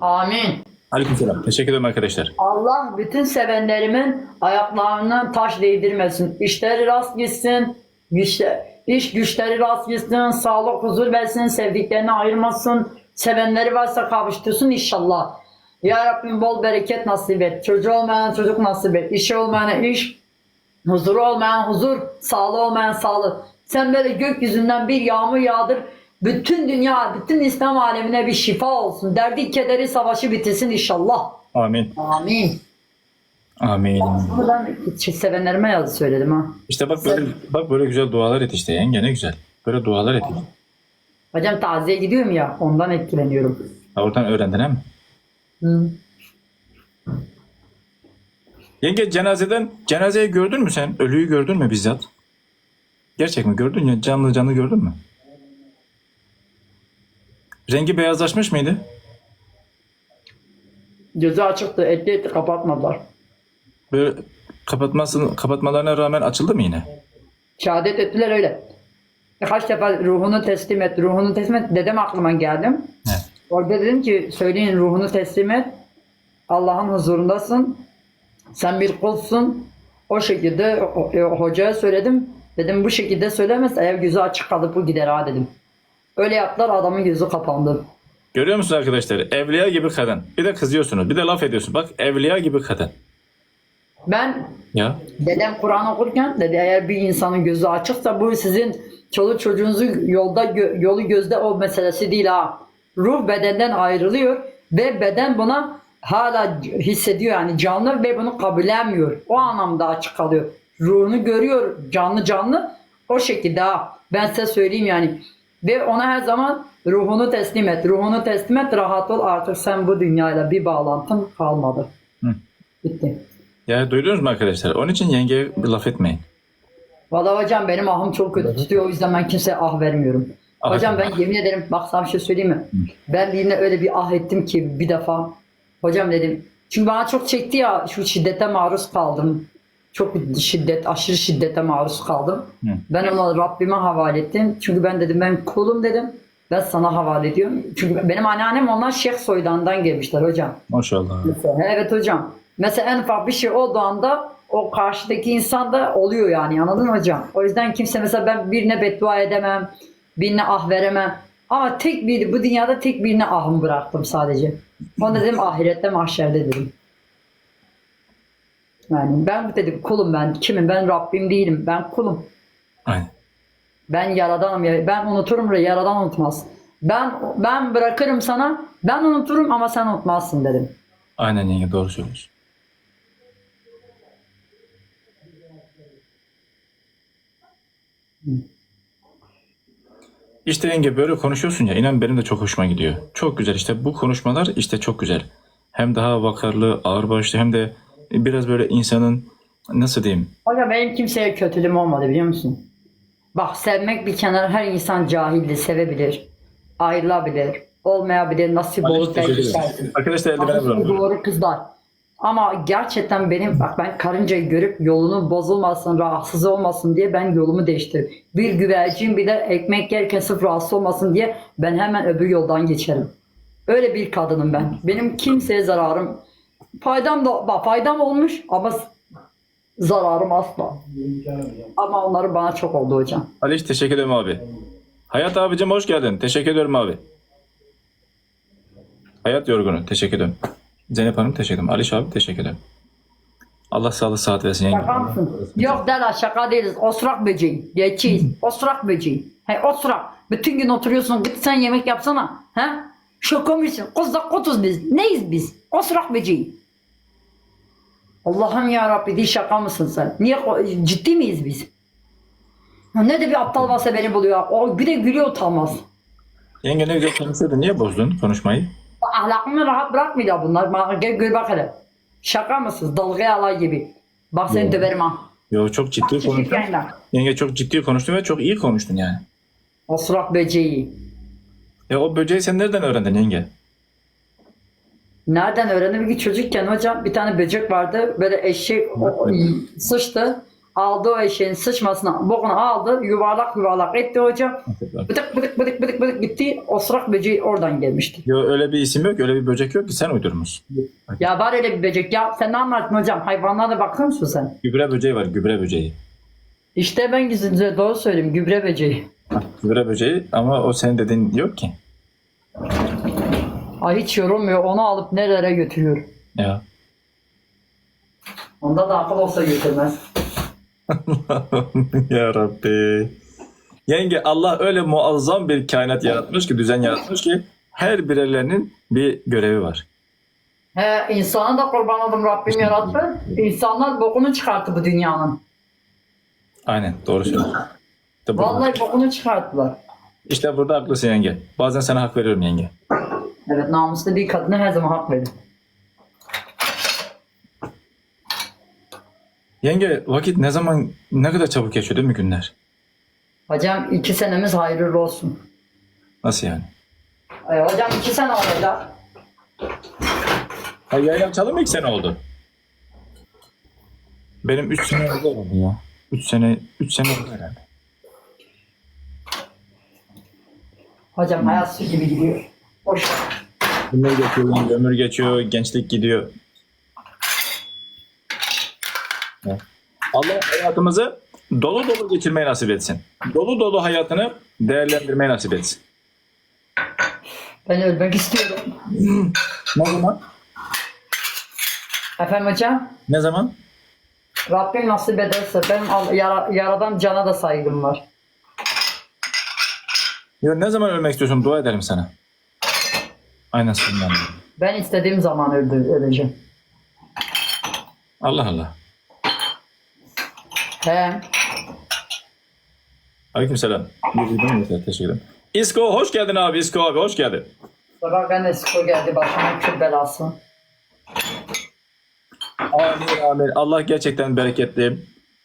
Amin. Aleykümselam. Teşekkür ederim arkadaşlar. Allah bütün sevenlerimin ayaklarına taş değdirmesin. İşleri rast gitsin. Güçle, iş güçleri rast gitsin. Sağlık, huzur versin. Sevdiklerini ayırmasın. Sevenleri varsa kavuştursun inşallah. Ya Rabbim bol bereket nasip et. Çocuğu olmayan çocuk nasip et. İşi olmayana iş. Huzuru olmayan huzur. Sağlığı olmayan sağlık. Sen böyle gökyüzünden bir yağmur yağdır. Bütün dünya, bütün İslam alemine bir şifa olsun. Derdi, kederi, savaşı bitirsin inşallah. Amin. Amin. Amin. Bunu ben sevenlerime yazı söyledim ha. İşte bak böyle bak böyle güzel dualar et işte yenge ne güzel. Böyle dualar et. Hocam taziye gidiyorum ya ondan etkileniyorum. Ha, oradan öğrendin he mi? Hı. Yenge cenazeden cenazeyi gördün mü sen? Ölüyü gördün mü bizzat? Gerçek mi gördün ya? Canlı canlı gördün mü? Rengi beyazlaşmış mıydı? Gözü açıktı, etli etli kapatmadılar. Böyle kapatmasın, kapatmalarına rağmen açıldı mı yine? Şehadet ettiler öyle. Kaç defa ruhunu teslim et, ruhunu teslim et. Dedem aklıma geldim. He. Orada dedim ki söyleyin ruhunu teslim et. Allah'ın huzurundasın. Sen bir kulsun. O şekilde hocaya söyledim. Dedim bu şekilde söylemez. Eğer gözü açık kalıp bu gider ha dedim. Öyle yaptılar adamın gözü kapandı. Görüyor musunuz arkadaşlar? Evliya gibi kadın. Bir de kızıyorsunuz. Bir de laf ediyorsun. Bak evliya gibi kadın. Ben Ya. Dedem Kur'an okurken dedi eğer bir insanın gözü açıksa bu sizin çoluk çocuğunuzu yolda gö- yolu gözde o meselesi değil ha. Ruh bedenden ayrılıyor ve beden buna hala hissediyor yani canlı ve bunu kabullenmiyor. O anlamda açık kalıyor. Ruhunu görüyor canlı canlı o şekilde ha. Ben size söyleyeyim yani. Ve ona her zaman ruhunu teslim et. Ruhunu teslim et rahat ol artık sen bu dünyayla bir bağlantın kalmadı. Hı. Bitti. Ya duydunuz mu arkadaşlar? Onun için yengeye bir laf etmeyin. Valla hocam benim ahım çok kötü tutuyor o yüzden ben kimseye ah vermiyorum. Ah hocam ben yemin ederim bak sana bir şey söyleyeyim mi? Ben birine öyle bir ah ettim ki bir defa. Hocam dedim. Çünkü bana çok çekti ya şu şiddete maruz kaldım. Çok şiddet, aşırı şiddete maruz kaldım. Hı. Ben onu Rabbime havale ettim. Çünkü ben dedim ben kulum dedim. Ben sana havale ediyorum. Çünkü benim anneannem onlar Şeyh Soydan'dan gelmişler hocam. Maşallah. Evet hocam. Mesela en ufak bir şey olduğu anda o karşıdaki insan da oluyor yani anladın mı hocam? O yüzden kimse mesela ben birine beddua edemem, birine ah veremem. Ama tek bir bu dünyada tek birine ahımı bıraktım sadece. Onu dedim ahirette mahşerde dedim. Yani ben dedim kulum ben. Kimim? Ben Rabbim değilim. Ben kulum. Aynen. Ben yaradanım. ya. Ben unuturum ve yaradan unutmaz. Ben ben bırakırım sana. Ben unuturum ama sen unutmazsın dedim. Aynen yenge doğru söylüyorsun. İşte yenge böyle konuşuyorsun ya inan benim de çok hoşuma gidiyor. Çok güzel işte bu konuşmalar işte çok güzel. Hem daha vakarlı, ağırbaşlı hem de biraz böyle insanın nasıl diyeyim? Hocam benim kimseye kötülüğüm olmadı biliyor musun? Bak sevmek bir kenara her insan cahildir, sevebilir, ayrılabilir, olmayabilir, nasip olur belki dersin. Arkadaşlar bırakıyorum. doğru kızlar. Ama gerçekten benim bak ben karıncayı görüp yolunu bozulmasın, rahatsız olmasın diye ben yolumu değiştiririm. Bir güvercin bile ekmek yerken sırf rahatsız olmasın diye ben hemen öbür yoldan geçerim. Öyle bir kadınım ben. Benim kimseye zararım faydam da bak faydam olmuş ama zararım asla. Ama onları bana çok oldu hocam. Ali teşekkür ederim abi. Hayat abicim hoş geldin. Teşekkür ederim abi. Hayat yorgunu. Teşekkür ederim. Zeynep Hanım teşekkür ederim. Aliş abi teşekkür ederim. Allah sağlık saat versin yenge. Şaka mısın? Yok derler şaka değiliz. Osrak böceği. Geçiyiz. Osrak böceği. He osrak. Bütün gün oturuyorsun. Git sen yemek yapsana. He? Şaka mısın? Kızla kutuz biz. Neyiz biz? Osrak böceği. Allah'ım ya Rabbi değil şaka mısın sen? Niye ciddi miyiz biz? Ya ne de bir aptal varsa beni buluyor. O bir de gülüyor utanmaz. Yenge ne güzel konuşuyordu. Niye bozdun konuşmayı? Ahlakımı rahat bırakmıyor bunlar. Gel gör bak hele. Şaka mısınız? Dalgaya alay gibi. Bak seni Yok. döverim ha. Yo çok ciddi Çekil konuştun. Yenge çok ciddi konuştun ve çok iyi konuştun yani. Osrak böceği. E o böceği sen nereden öğrendin yenge? Nereden öğrendim ki çocukken hocam bir tane böcek vardı böyle eşek sıçtı aldı o eşeğin sıçmasına bokunu aldı yuvarlak yuvarlak etti hocam. Bıdık bıdık bıdık bıdık bıdık gitti. Osrak böceği oradan gelmişti. Yo, öyle bir isim yok, öyle bir böcek yok ki sen uydurmuşsun. Ya var öyle bir böcek. Ya sen ne anlattın hocam? Hayvanlara bakıyor musun sen? Gübre böceği var, gübre böceği. İşte ben size doğru söyleyeyim. Gübre böceği. Gübre böceği ama o senin dediğin yok ki. Ay hiç yorulmuyor. Onu alıp nerelere götürüyor. Ya. Onda da akıl olsa götürmez. ya Rabbi. Yenge Allah öyle muazzam bir kainat yaratmış ki, düzen yaratmış ki her birerlerinin bir görevi var. He insana da kurban oldum Rabbim yarattı. İnsanlar bokunu çıkarttı bu dünyanın. Aynen doğru söylüyorsun. Vallahi bokunu çıkarttılar. işte burada haklısın yenge. Bazen sana hak veriyorum yenge. Evet namuslu bir kadına her zaman hak verin. Yenge vakit ne zaman ne kadar çabuk geçiyor değil mi günler? Hocam iki senemiz hayırlı olsun. Nasıl yani? Ay, hocam iki sene olacak. Ha yayın açalım mı ilk sene oldu? Benim 3 sene oldu ya. 3 sene 3 sene oldu herhalde. Hocam hayat su gibi gidiyor. Boş ver. Ömür geçiyor, ömür geçiyor, gençlik gidiyor. Allah hayatımızı dolu dolu geçirmeyi nasip etsin. Dolu dolu hayatını değerlendirmeyi nasip etsin. Ben ölmek istiyorum. Ne zaman? Efendim hocam? Ne zaman? Rabbim nasip ederse yara- yaradan cana da saygım var. Ya ne zaman ölmek istiyorsun? Dua ederim sana. Aynen yanında. Ben istediğim zaman öldü, öleceğim. Allah Allah. He. Aleykümselam. Yüzüden yeter. Teşekkür ederim. İsko hoş geldin abi. İsko abi hoş geldin. Sabah ben de skor geldi başıma kül belası. Amin amin. Allah gerçekten bereketli,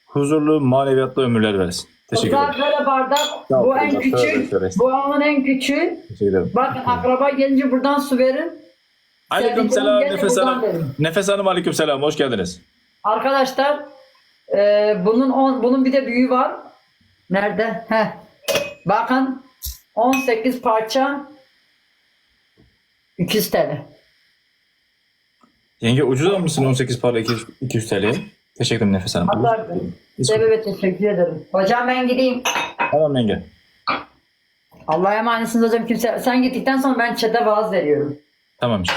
huzurlu, maneviyatlı ömürler versin. Teşekkür ederim. böyle bardak. Sağ Bu en küçük. Bu anın en küçüğü. Teşekkür ederim. Bakın akraba gelince buradan su verin. Aleykümselam Sevdiklerim Nefes Hanım. verin. Nefes Hanım aleykümselam. Hoş geldiniz. Arkadaşlar e, bunun on, bunun bir de büyüğü var. Nerede? Heh. Bakın 18 parça 200 TL. Yenge ucuz almışsın 18 para 200, 200 TL. Teşekkür ederim Nefes Hanım. Allah Sebebe teşekkür ederim. Hocam ben gideyim. Tamam yenge. Allah'a emanetsiniz hocam. Kimse, sen gittikten sonra ben çete vaaz veriyorum. Tamam işte.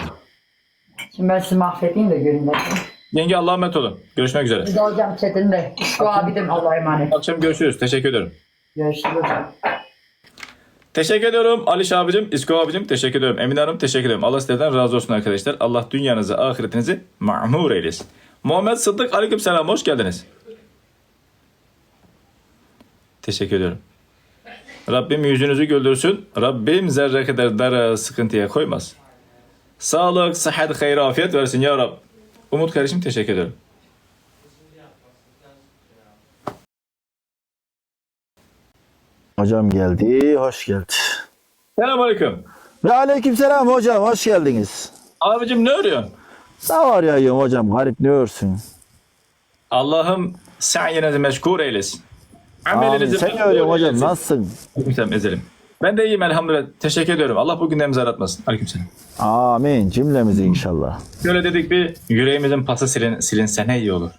Şimdi ben sizi mahvedeyim de görün bakayım. Yenge Allah'a emanet olun. Görüşmek üzere. De hocam chatinde. İşko abi de Allah'a emanet. Akşam görüşürüz. Teşekkür ederim. Görüşürüz hocam. Teşekkür ediyorum Aliş abicim, İsko abicim teşekkür ediyorum. Emine Hanım teşekkür ederim. Allah sizlerden razı olsun arkadaşlar. Allah dünyanızı, ahiretinizi mamur eylesin. Muhammed Sıddık aleyküm selam. Hoş geldiniz. Teşekkür ediyorum. Rabbim yüzünüzü güldürsün. Rabbim zerre kadar dara sıkıntıya koymaz. Sağlık, sıhhat, hayır, afiyet versin ya Rab. Umut kardeşim teşekkür ederim. Hocam geldi, hoş geldi. Selam aleyküm. Ve aleykümselam hocam, hoş geldiniz. Abicim ne arıyorsun? Ne var ya hocam, garip ne örsün? Allah'ım sa'yinizi meşgul eylesin. Amelinizi Sen öyle hocam, eylesin. nasılsın? Aleykümselam ezelim. Ben de iyiyim elhamdülillah. Teşekkür ediyorum. Allah bu günlerimizi aratmasın. Aleykümselam. Amin, cümlemizi inşallah. Şöyle dedik bir yüreğimizin pası silin, silinse ne iyi olur.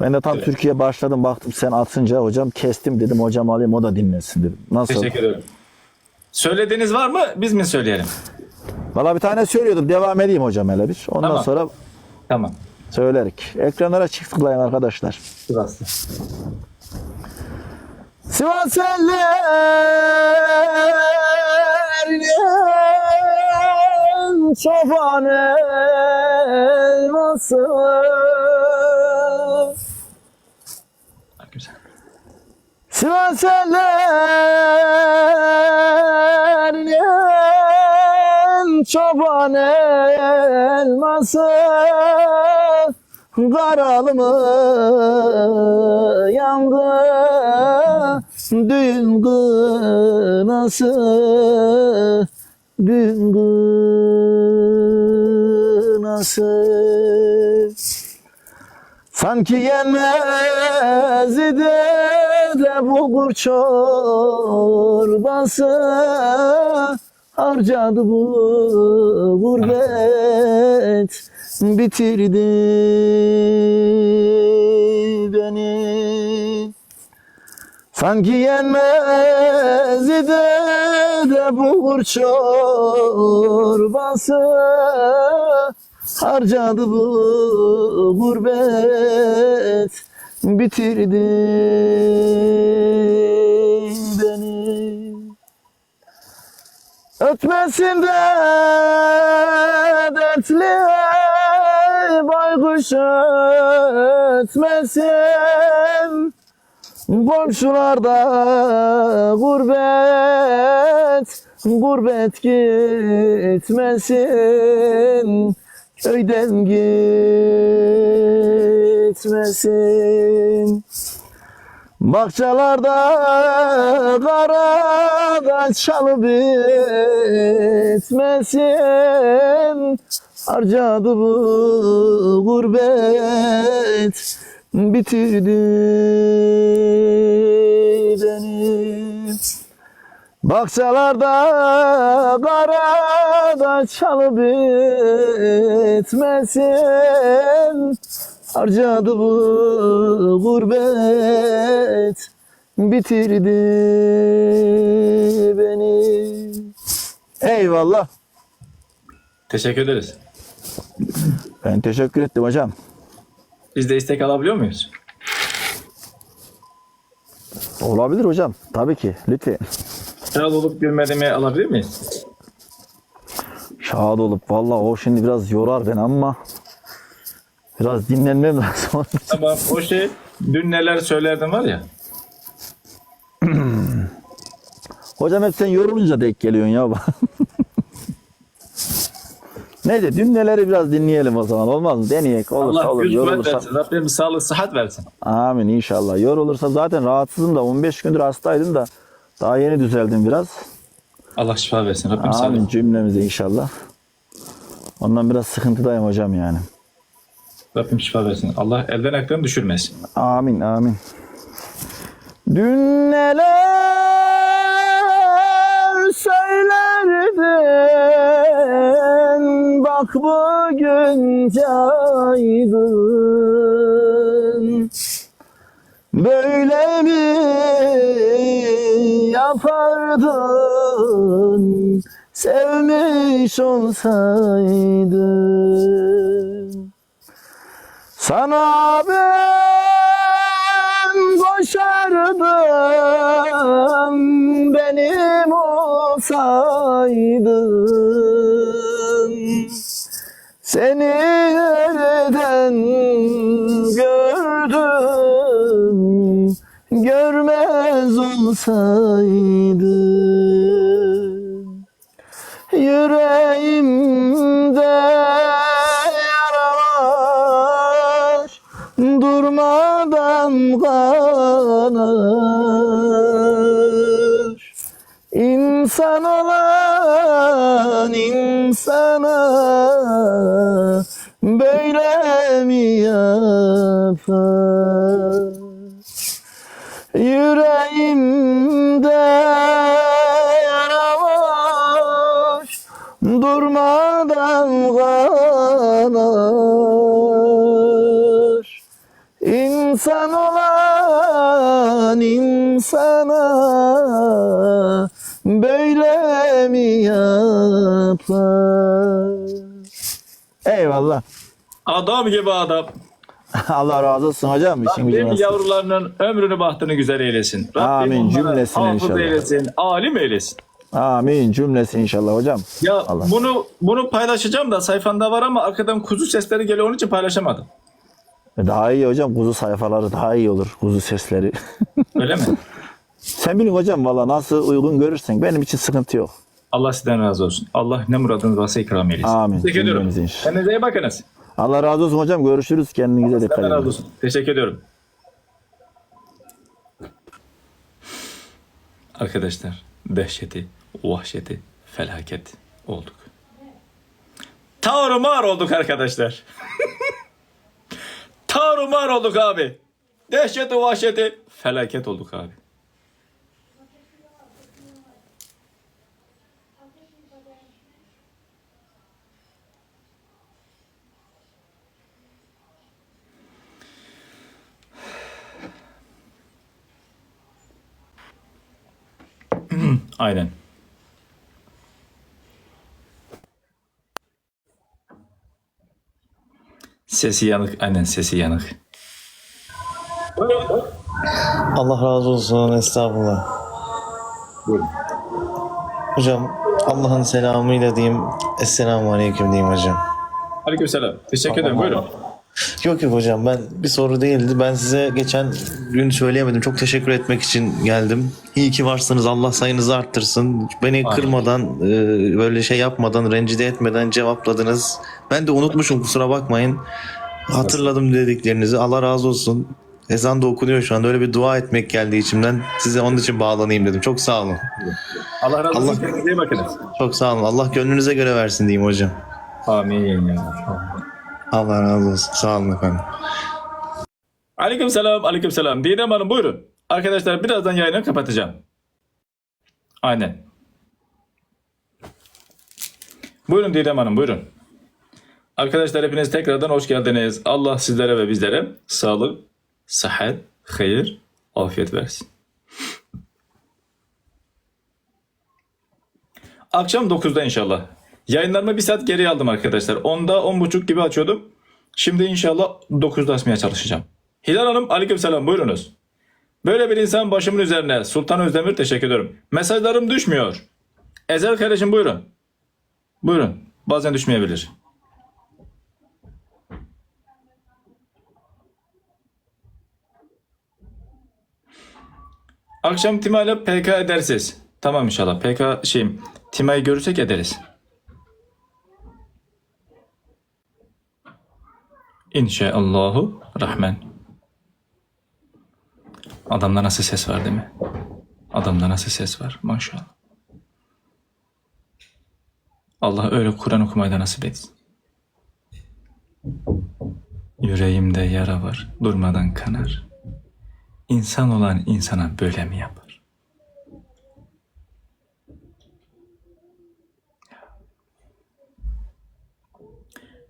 Ben de tam Evet. Türkiye başladım, baktım sen atınca hocam kestim dedim, hocam alayım o da dinlesin dedim. Nasıl? Teşekkür ederim. Söylediğiniz var mı? Biz mi söyleyelim? Valla bir tane söylüyordum, devam edeyim hocam hele bir. Ondan Tamam. sonra Tamam. söylerik. Ekranlara çift tıklayın arkadaşlar. Sivaslı. Sivas ellerinin çoban elması. Sivas ellerinin çoban elması Karalı mı yandı. Düğün kınası Düğün kınası. Sana Sanki yenmez idi de bulgur çorbası Harcadı bu gurbet bitirdi beni. Sanki yenmez idi de bulgur çorbası Harcadı bu gurbet bitirdi Ötmesin de dertli baykuş ötmesin Komşularda gurbet, gurbet gitmesin, köyden gitmesin. Bahçelerde karada çalı bitmesin, harcadı bu gurbet, bitirdi beni. Bahçelerde karada çalı bitmesin Harcadı bu gurbet bitirdi beni Eyvallah. Teşekkür ederiz. Ben teşekkür ettim hocam. Biz de istek alabiliyor muyuz? Olabilir hocam. Tabii ki. Lütfen. Biraz olup gülmediğimi alabilir miyiz? Şahit olup vallahi o şimdi biraz yorar beni ama biraz dinlenmem lazım. Ama o şey dün neler söylerdin var ya. Hocam hep sen yorulunca denk geliyorsun ya. Neyse dün neleri biraz dinleyelim o zaman olmaz mı? Deneyek olursa Allah olur yorulursa. versin. Rabbim sağlık sıhhat versin. Amin inşallah. Yorulursa zaten rahatsızım da 15 gündür hastaydım da daha yeni düzeldim biraz. Allah şifa versin. Rabbim Amin sağlık. cümlemize inşallah. Ondan biraz sıkıntıdayım hocam yani. Rabbim şifa versin. Allah elden ayaktan düşürmesin. Amin amin. Dün neler söylerdin Bak bugün caydın Böyle mi yapardın Sevmiş olsaydın sana ben koşardım benim olsaydın. Seni nereden gördüm görmez olsaydın. Yüreğimde kanar İnsan olan insana böyle mi yapar? İnsana Böyle mi yapar? Eyvallah. Adam gibi adam. Allah razı olsun hocam. İşin Rabbim yavrularının ömrünü bahtını güzel eylesin. Rabbim Amin, hafız inşallah. eylesin. Alim eylesin. Amin cümlesi inşallah hocam. Ya Allah. bunu bunu paylaşacağım da sayfanda var ama arkadan kuzu sesleri geliyor onun için paylaşamadım. Daha iyi hocam kuzu sayfaları daha iyi olur kuzu sesleri. Öyle mi? Sen bilin hocam valla nasıl uygun görürsen benim için sıkıntı yok. Allah sizden razı olsun. Allah ne muradınız varsa ikram eylesin. Amin. Teşekkür ediyorum. Cümlemize. Kendinize iyi bakınız. Allah razı olsun hocam görüşürüz kendinize dikkat Sizden razı edin. olsun. Teşekkür ediyorum. Arkadaşlar dehşeti, vahşeti, felaket olduk. Tarumar olduk arkadaşlar. Tarumar olduk abi. Dehşeti vahşeti felaket olduk abi. Aynen. Sesi yanık. Aynen sesi yanık. Allah razı olsun. Estağfurullah. Hocam Allah'ın selamıyla diyeyim. Esselamu Aleyküm diyeyim hocam. Aleykümselam. Teşekkür ederim. Buyurun. Yok yok hocam ben bir soru değildi. Ben size geçen gün söyleyemedim. Çok teşekkür etmek için geldim. İyi ki varsınız. Allah sayınızı arttırsın. Beni kırmadan, e, böyle şey yapmadan, rencide etmeden cevapladınız. Ben de unutmuşum kusura bakmayın. Hatırladım dediklerinizi. Allah razı olsun. Ezan da okunuyor şu anda. Öyle bir dua etmek geldi içimden. Size onun için bağlanayım dedim. Çok sağ olun. Allah razı olsun. Allah-. Çok sağ olun. Allah gönlünüze göre versin diyeyim hocam. Amin. ya. Allah razı olsun. Sağ olun efendim. Aleykümselam. Aleykümselam. Didem Hanım buyurun. Arkadaşlar birazdan yayını kapatacağım. Aynen. Buyurun Didem Hanım buyurun. Arkadaşlar hepiniz tekrardan hoş geldiniz. Allah sizlere ve bizlere sağlık, sıhhat, hayır, afiyet versin. Akşam 9'da inşallah. Yayınlarımı bir saat geri aldım arkadaşlar. 10'da 10.30 gibi açıyordum. Şimdi inşallah 9'da açmaya çalışacağım. Hilal Hanım aleykümselam buyurunuz. Böyle bir insan başımın üzerine. Sultan Özdemir teşekkür ederim. Mesajlarım düşmüyor. Ezel kardeşim buyurun. Buyurun. Bazen düşmeyebilir. Akşam Tima'yla PK edersiz. Tamam inşallah. PK şeyim. Tima'yı görürsek ederiz. İnşaallahu Rahman. Adamda nasıl ses var değil mi? Adamda nasıl ses var maşallah. Allah öyle Kur'an okumayı da nasip etsin. Yüreğimde yara var, durmadan kanar. İnsan olan insana böyle mi yapar?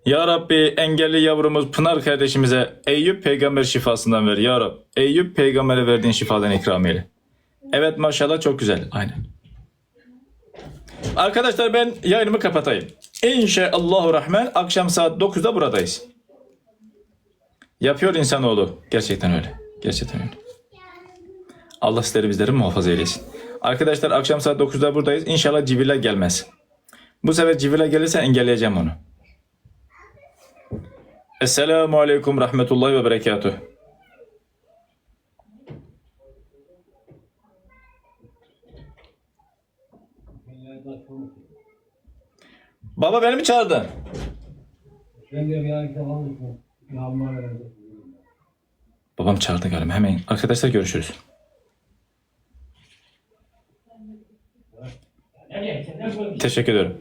Ya Rabbi engelli yavrumuz Pınar kardeşimize Eyüp peygamber şifasından ver ya Rab. Eyüp peygambere verdiğin şifadan ikram eyle. Evet maşallah çok güzel. Aynen. Arkadaşlar ben yayınımı kapatayım. İnşaallahu Rahman akşam saat 9'da buradayız. Yapıyor insanoğlu. Gerçekten öyle. Gerçekten öyle. Allah sizleri bizleri muhafaza eylesin. Arkadaşlar akşam saat 9'da buradayız. İnşallah Cibril'e gelmez. Bu sefer Cibril'e gelirse engelleyeceğim onu. Esselamu Aleyküm Rahmetullahi ve Berekatuhu. Baba beni mi çağırdın? Ben diyorum yarın. Babam çağırdı galiba. Hemen arkadaşlar görüşürüz. Teşekkür ederim.